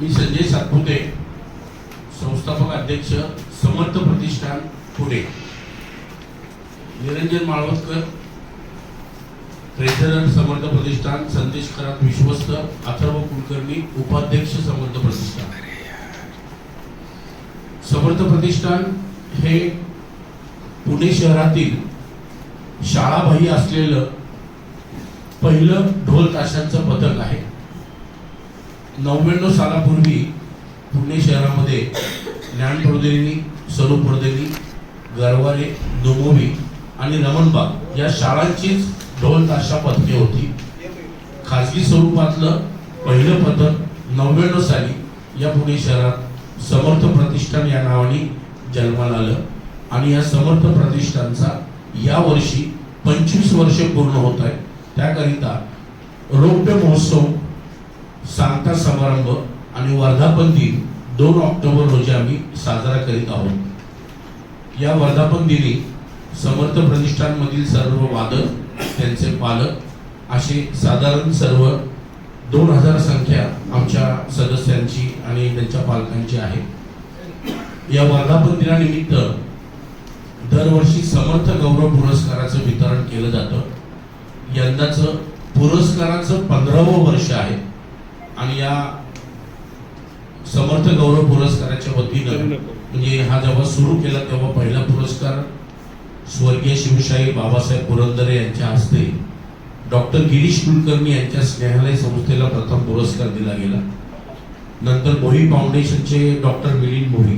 मी संजय सातपुते संस्थापक अध्यक्ष समर्थ प्रतिष्ठान पुणे. निरंजन माळवतकर ट्रेझरर समर्थ प्रतिष्ठान संदेश करात विश्वस्त अथर्व कुलकर्णी उपाध्यक्ष समर्थ प्रतिष्ठान. समर्थ प्रतिष्ठान हे पुणे शहरातील शाळाबाही असलेलं पहिलं ढोल ताशांचं पथक आहे. नव्याण्णव सालापूर्वी पुणे शहरामध्ये ज्ञान प्रबोधिनी स्वरूप प्रबोधिनी गरवारे डोंबोवी आणि रमणबाग या शाळांचीच ढोल ताशा पथके होती. खाजगी स्वरूपातलं पहिलं पथक नव्याण्णव साली या पुणे शहरात समर्थ प्रतिष्ठान या नावाने जन्माला आलं. आणि या समर्थ प्रतिष्ठानचा या वर्षी पंचवीस वर्ष पूर्ण होत आहे. त्याकरिता रौप्य महोत्सव सांगता समारंभ आणि वर्धापन दिन दोन ऑक्टोबर रोजी आम्ही साजरा करीत आहोत. या वर्धापन दिनी समर्थ प्रतिष्ठानमधील सर्व वादक त्यांचे पालक असे साधारण सर्व दोन हजार संख्या आमच्या सदस्यांची आणि त्यांच्या पालकांची आहे. या वर्धापन दिनानिमित्त दरवर्षी समर्थ गौरव पुरस्काराचं वितरण केलं जातं. यंदाचं पुरस्काराचं पंधरावं वर्ष आहे. आणि या समर्थ गौरव पुरस्काराच्या वतीनं म्हणजे हा जेव्हा सुरू केला तेव्हा पहिला पुरस्कार स्वर्गीय शिवशाही बाबासाहेब पुरंदरे यांच्या हस्ते डॉक्टर गिरीश कुलकर्णी यांच्या स्नेहालय संस्थेला प्रथम पुरस्कार दिला गेला. नंतर मोही फाउंडेशनचे डॉक्टर मिलिंद मोही.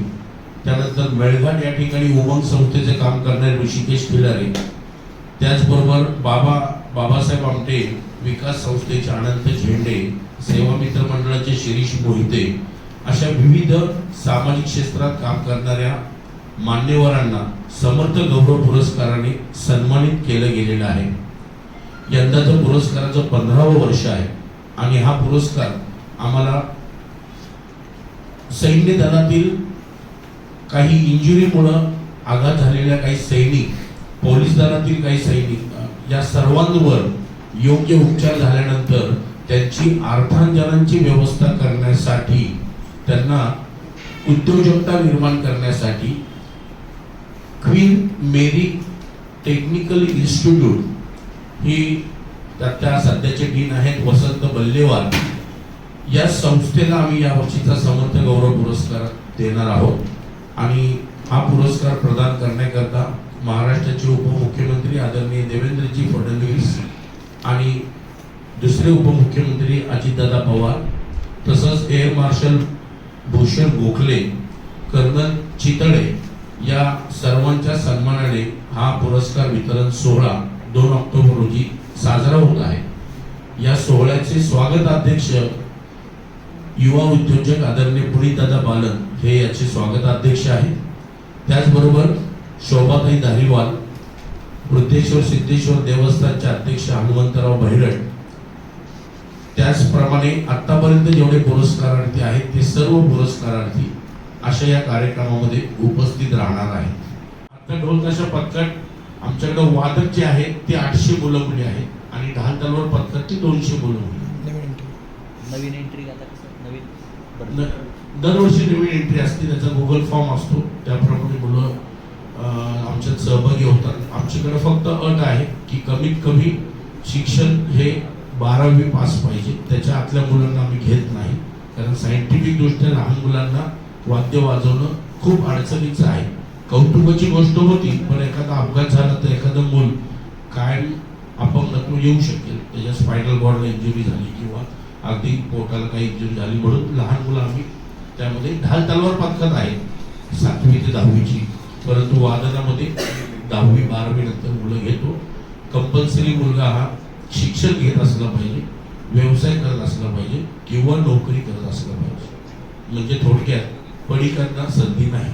त्यानंतर मेळघाट या ठिकाणी उमंग संस्थेचे काम करणारे ऋषिकेश खिलारे त्याचबरोबर बाबा बाबासाहेब आमटे विकास संस्थेचे अनंत झेंडे सेवा मित्र मंडळाचे शिरीष मोहिते अशा विविध सामाजिक क्षेत्रात काम करणाऱ्या मान्यवरांना समर्थ गौरव पुरस्काराने सन्मानित केलं गेलेलं आहे. यंदाचं पुरस्काराचं पंधरावं वर्ष आहे आणि हा पुरस्कार आम्हाला सैन्य दलातील काही इंजुरीमुळं आघात झालेल्या काही सैनिक पोलीस दलातील काही सैनिक या सर्वांवर योग्य उपचार झाल्यानंतर त्यांची अर्थांजनांची व्यवस्था करण्यासाठी त्यांना उद्योजकता निर्माण करण्यासाठी क्वीन मेरी टेक्निकल इन्स्टिट्यूट ही त्या सध्याचे डीन आहेत वसंत बल्लेवार. या संस्थेला आम्ही या वर्षीचा समर्थ गौरव पुरस्कार देणार आहोत. आणि हा पुरस्कार प्रदान करण्याकरता महाराष्ट्राचे उपमुख्य आदरणीय देवेंद्रजी फडणवीस आणि दुसरे उपमुख्यमंत्री अजितदादा पवार तसंच air marshal Bhushan Gokhale colonel Chitale या सर्वांच्या सन्मानाने हा पुरस्कार वितरण सोहळा दोन ऑक्टोबर रोजी साजरा होत आहे. या सोहळ्याचे स्वागताध्यक्ष युवा उद्योजक आदरणीय पुनीतदादा बालन हे याचे स्वागताध्यक्ष आहेत. त्याचबरोबर शोभाताई धारीवाल वृद्धेश्वर सिद्धेश्वर देवस्थानचे अध्यक्ष हनुमंतराव बहिरट त्याचप्रमाणे आतापर्यंत जेवढे पुरस्कारार्थी आहेत ते सर्व पुरस्कारार्थी अशा या कार्यक्रमामध्ये उपस्थित राहणार आहेत. आता ढोल तशा पथकात आमच्याकडे वादक जे आहेत ते आठशे मुलं मुली आहेत आणि ढाल तलवार पथकात ते दोनशे मुलं मुली नवीन एंट्री नवीन दरवर्षी नवीन एंट्री असते त्याचा गुगल फॉर्म असतो. त्याप्रमाणे मुलं आमच्यात सहभागी होतात. आमच्याकडे फक्त अट आहे की कमीत कमी शिक्षण हे बारावी पास पाहिजे. त्याच्या आतल्या मुलांना आम्ही घेत नाही. कारण सायंटिफिकदृष्ट्या लहान मुलांना वाद्य वाजवणं खूप अडचणीचं आहे. कौटुंबाची गोष्ट होती पण एखादा अपघात झाला तर एखादं मूल कायम अपंगत्व येऊ शकेल. त्याच्या स्पायनल बॉर्डला इंजुरी झाली किंवा अगदी पोटाला काही इंजुरी झाली म्हणून लहान मुलं आम्ही त्यामध्ये ढाल तलवार पातकत आहे. सातवी ते दहावीची. परंतु वादनामध्ये दहावी बारावी नंतर मुलं घेतो. कंपल्सरी मुलगा हा शिक्षण घेत असला पाहिजे व्यवसाय करत असला पाहिजे किंवा नोकरी करत असला पाहिजे. म्हणजे थोडक्यात पडिकांना संधी नाही.